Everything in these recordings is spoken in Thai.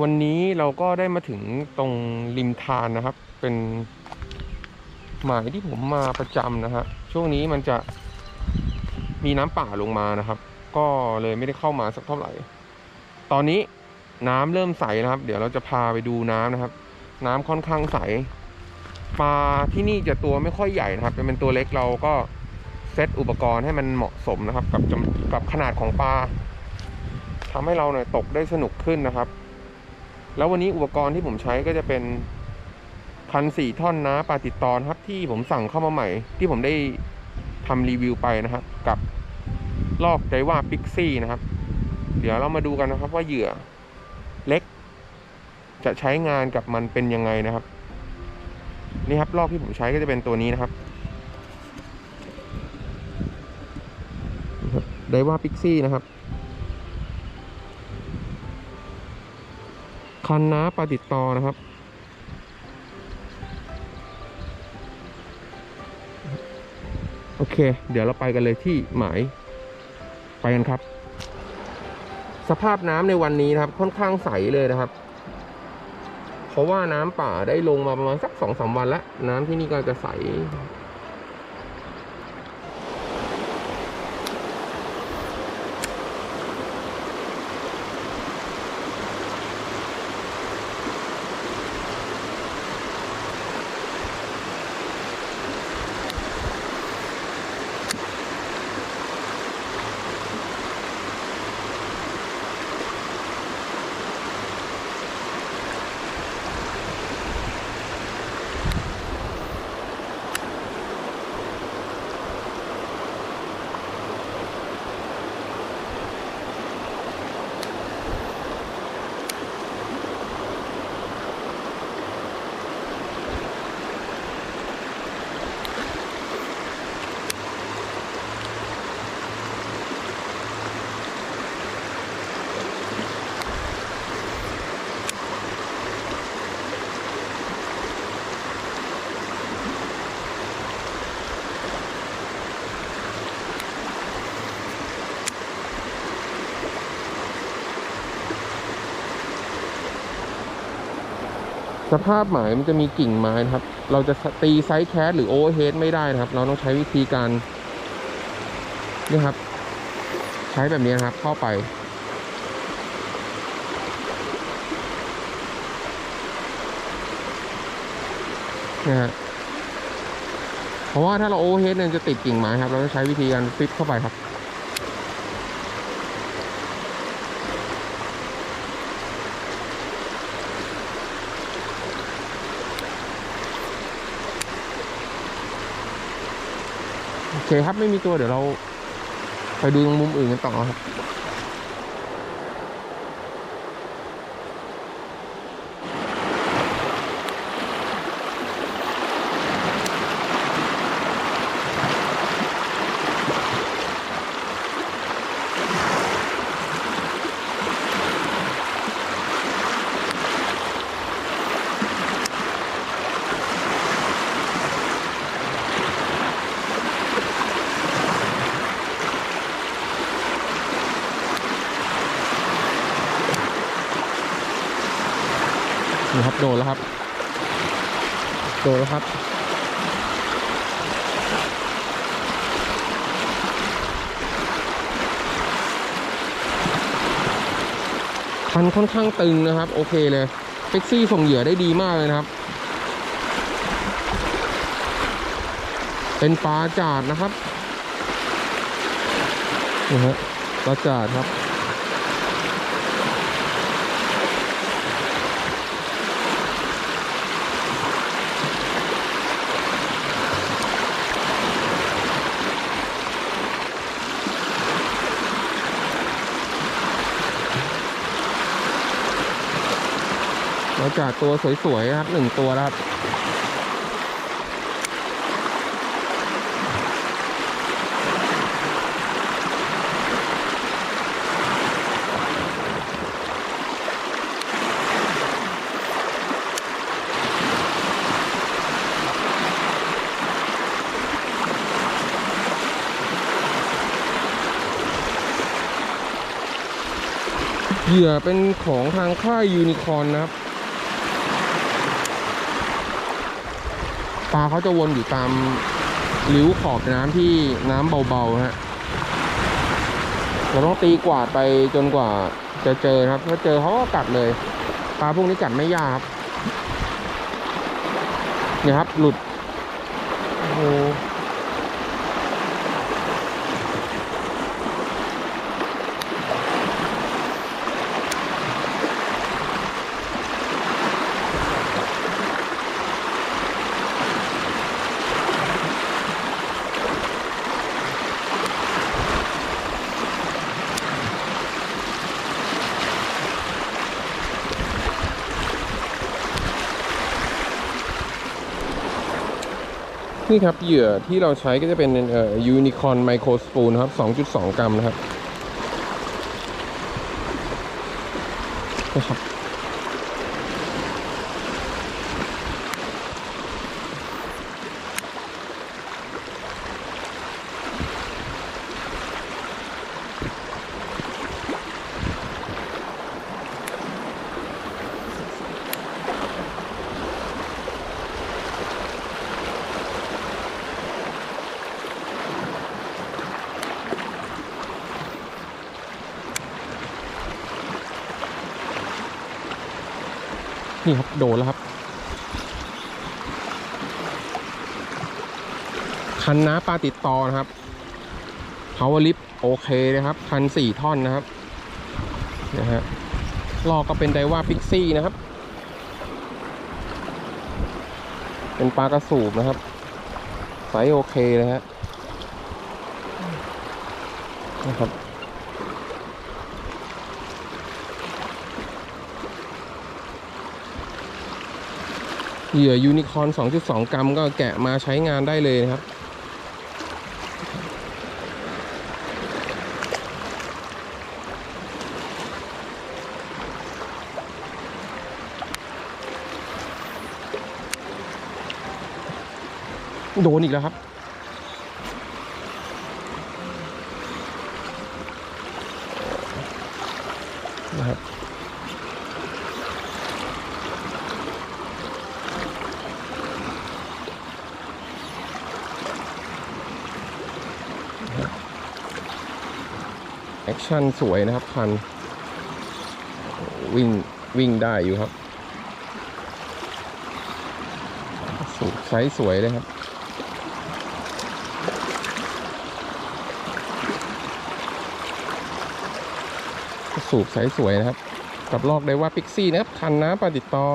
วันนี้เราก็ได้มาถึงตรงริมทานนะครับ เป็นหมายที่ผมมาประจำนะฮะช่วงนี้มันจะมีน้ำป่าลงมานะครับ ก็เลยไม่ได้เข้ามาสักเท่าไหร่ ตอนนี้น้ำเริ่มใสนะครับ เดี๋ยวเราจะพาไปดูน้ำนะครับ น้ำค่อนข้างใสปลาที่นี่จะตัวไม่ค่อยใหญ่นะครับจะเป็นตัวเล็กเราก็เซตอุปกรณ์ให้มันเหมาะสมนะครับ กับกับขนาดของปลาทำให้เราเนี่ยตกได้สนุกขึ้นนะครับ แล้ววันนี้อุปกรณ์ที่ผมใช้ก็จะเป็นคันสี่ท่อนนะปลาติดตอนครับที่ผมสั่งเข้ามาใหม่ ที่ผมได้ทำรีวิวไปนะครับ กับลอกไดว่าปิกซี่นะครับ เดี๋ยวเรามาดูกันนะครับว่าเหยื่อเล็ก จะใช้งานกับมันเป็นยังไงนะครับ นี่ครับลอกที่ผมใช้ก็จะเป็นตัวนี้นะครับไดว่าปิกซี่นะครับ คันน้าปลาติดต่อนะครับ โอเค เดี๋ยวเราไปกันเลยที่หมาย ไปกันครับ สภาพน้ำในวันนี้นะครับ ค่อนข้างใสเลยนะครับ เพราะว่าน้ำป่าได้ลงมาประมาณสักสองสามวันแล้ว น้ำที่นี่ก็จะใส สภาพหมายมันจะมีกิ่งไม้นะครับ เราจะตีไซส์แคสหรือโอเวอร์เฮดไม่ได้นะครับ เราต้องใช้วิธีการนี่ครับ ใช้แบบนี้นครับ เข้าไป นะฮะเพราะว่าถ้าเราโอเวอร์เฮดเนี่ยจะติดกิ่งไม้ครับ เราจะใช้วิธีการฟิตเข้าไปครับ เคครับไม่มีตัวเดี๋ยวเรา ไปดูตรงมุมอื่นกันต่อครับ โดนแล้วครับ โดนแล้วครับ คันค่อนข้างตึงนะครับ โอเคเลยเซ็กซี่ส่งเหยื่อได้ดีมากเลยนะครับ เป็นปลาจาดนะครับนี่ฮะปลาจาดครับ เราจัดตัวสวยๆครับหนึ่งตัวครับเหยื่อเป็นของทางค่ายยูนิคอนนะครับ ปลาเขาจะวนอยู่ตามริ้วขอบน้ำที่น้ำเบาๆฮะเราต้องตีกวาดไปจนกว่าจะเจอครับ ถ้าเจอเขาก็กัดเลย ปลาพวกนี้กัดไม่ยากครับเนี่ยครับ หลุด โอ้โห นี่ครับเหยื่อที่เราใช้ก็จะเป็นเอ่อยูนิคอนไมโครสปูนครับ 2.2 กรัมนะครับนะครับ นี่ครับโดนแล้วครับคันน้าปลาติดต่อนะครับ power lip โอเคนะครับคันสี่ท่อนนะครับนะฮะลอกก็เป็นไดว่าพิกซี่นะครับ เป็นปลากระสูบนะครับไซส์โอเคเลยฮะนะครับ เหยื่อยูนิคอร์น2.2 กรัมก็แกะมาใช้งานได้เลยนะครับ โดนอีกแล้วครับนะครับ ชั่นสวยนะครับคัน วิ่งวิ่งได้อยู่ครับสูบไซส์สวยเลยครับ สูบไซส์สวยนะครับ กับลอกได้ว่าพิกซี่นะครับ คันนะปลาติดต่อ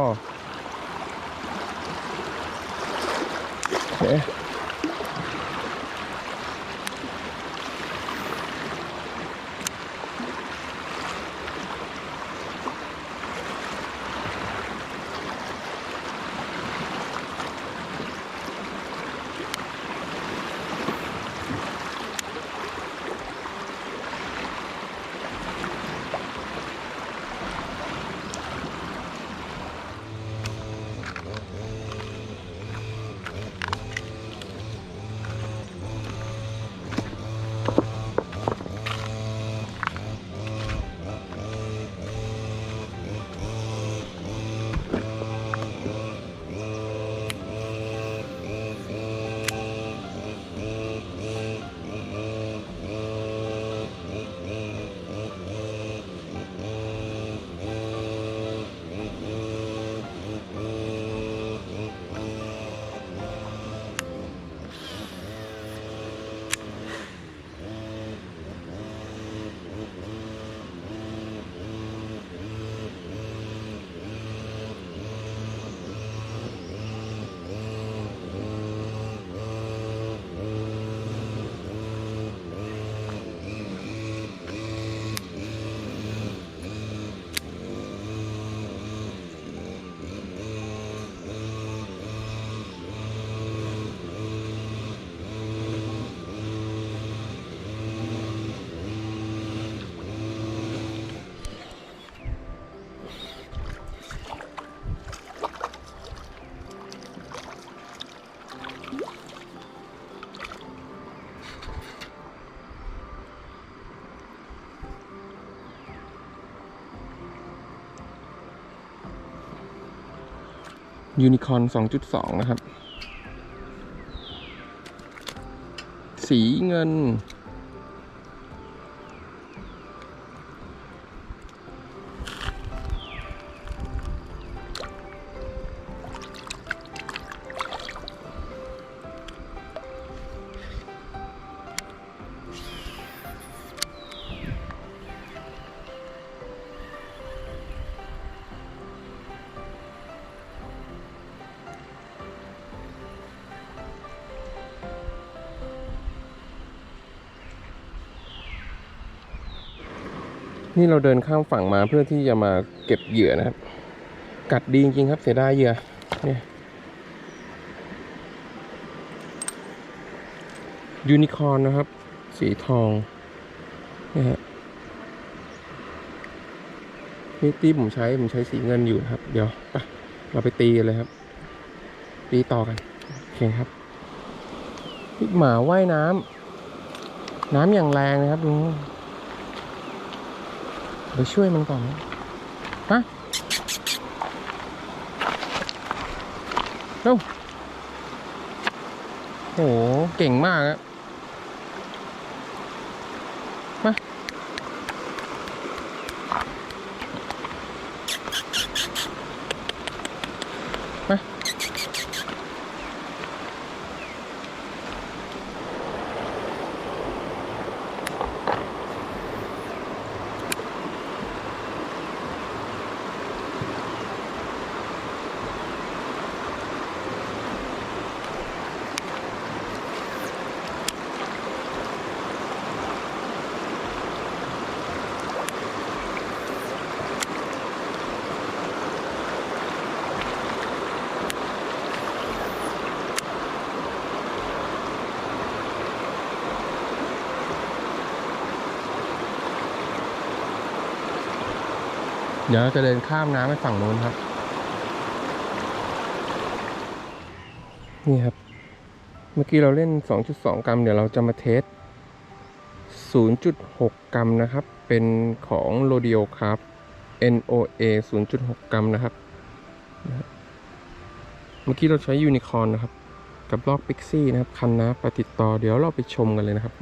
ยูนิคอน2.2 นะครับ สีเงิน นี่เราเดินข้ามฝั่งมาเพื่อที่จะมาเก็บเหยื่อนะครับ กัดดีจริงๆครับเสียดายเหยื่อเนี่ยยูนิคอร์นนะครับ สีทองนี่ฮะนี่ที่ผมใช้ผมใช้สีเงินอยู่นะครับ เดี๋ยวไปเราไปตีกันเลยครับ ตีต่อกันโอเคครับนี่หมาว่ายน้ำน้ำอย่างแรงนะครับดู ไปช่วยมันก่อนนะฮะเร็วโห เก่งมากอะมา มา เดี๋ยวจะเดินข้ามน้ำไปฝั่งโน้นครับ นี่ครับ เมื่อกี้เราเล่น 2.2 กรัม เดี๋ยวเราจะมาเทส 0.6 กรัมนะครับ เป็นของ r o d e o ครับ NOA 0.6 กรัมนะครับ เมื่อกี้เราใช้ยูนิคอร์นนะครับ กับลอกปิกซี่นะครับ คันนะไปติดต่อเดี๋ยวเราไปชมกันเลยนะครับ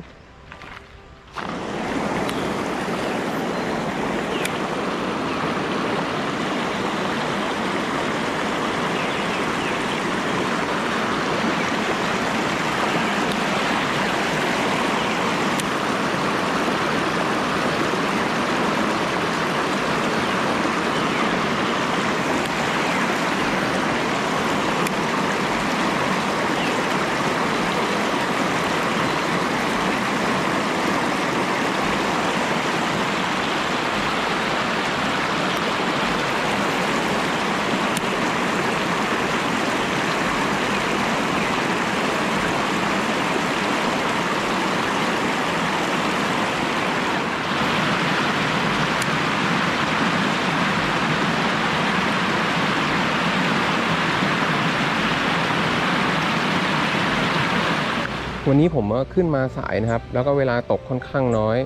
วันนี้ผมก็ขึ้นมาสายนะครับ แล้วก็เวลาตกค่อนข้างน้อย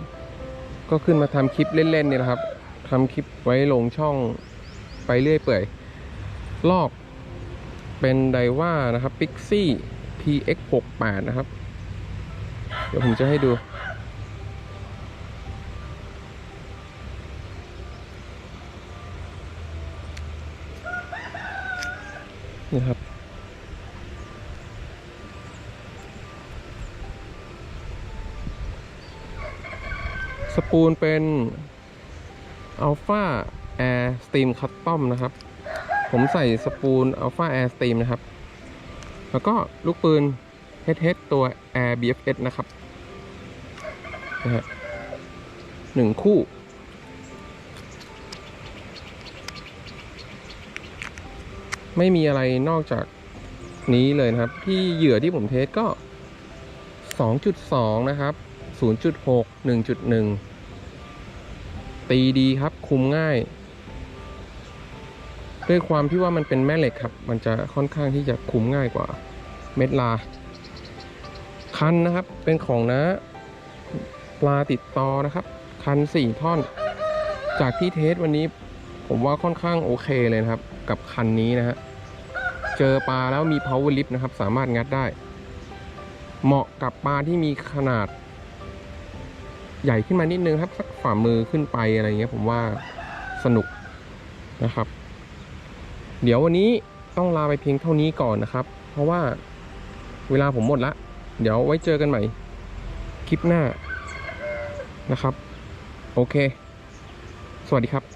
ก็ขึ้นมาทำคลิปเล่นๆนี่แหละครับทำคลิปไว้ลงช่องไปเรื่อยเปื่อย ลอกเป็นไดว่านะครับ Pixie PX 6 8 นะครับ เดี๋ยวผมจะให้ดู นี่ครับ สปูลเป็น Alpha Air Steam Custom นะครับ ผมใส่สปูล Alpha Air Steam นะครับ แล้วก็ลูกปืน HH ตัว Air BFS นะครับนะฮะหนึ่งคู่ ไม่มีอะไรนอกจากนี้เลยนะครับ ที่เหยื่อที่ผมเทสก็ 2.2 นะครับ 0.6 1.1 ตีดีครับคุมง่าย ด้วยความที่ว่ามันเป็นแม่เหล็กครับ มันจะค่อนข้างที่จะคุมง่ายกว่าเม็ดลา คันนะครับเป็นของนะปลาติดต่อนะครับ คัน 4 ท่อน จากที่เทสวันนี้ผมว่าค่อนข้างโอเคเลยนะครับ กับคันนี้นะฮะเจอปลาแล้วมี power lift นะครับ สามารถงัดได้ เหมาะกับปลาที่มีขนาด ใหญ่ขึ้นมานิดนึงครับ สักฝ่ามือขึ้นไปอะไรเงี้ย ผมว่าสนุกนะครับ เดี๋ยววันนี้ต้องลาไปเพียงเท่านี้ก่อนนะครับ เพราะว่าเวลาผมหมดละ เดี๋ยวไว้เจอกันใหม่ คลิปหน้านะครับ โอเค สวัสดีครับ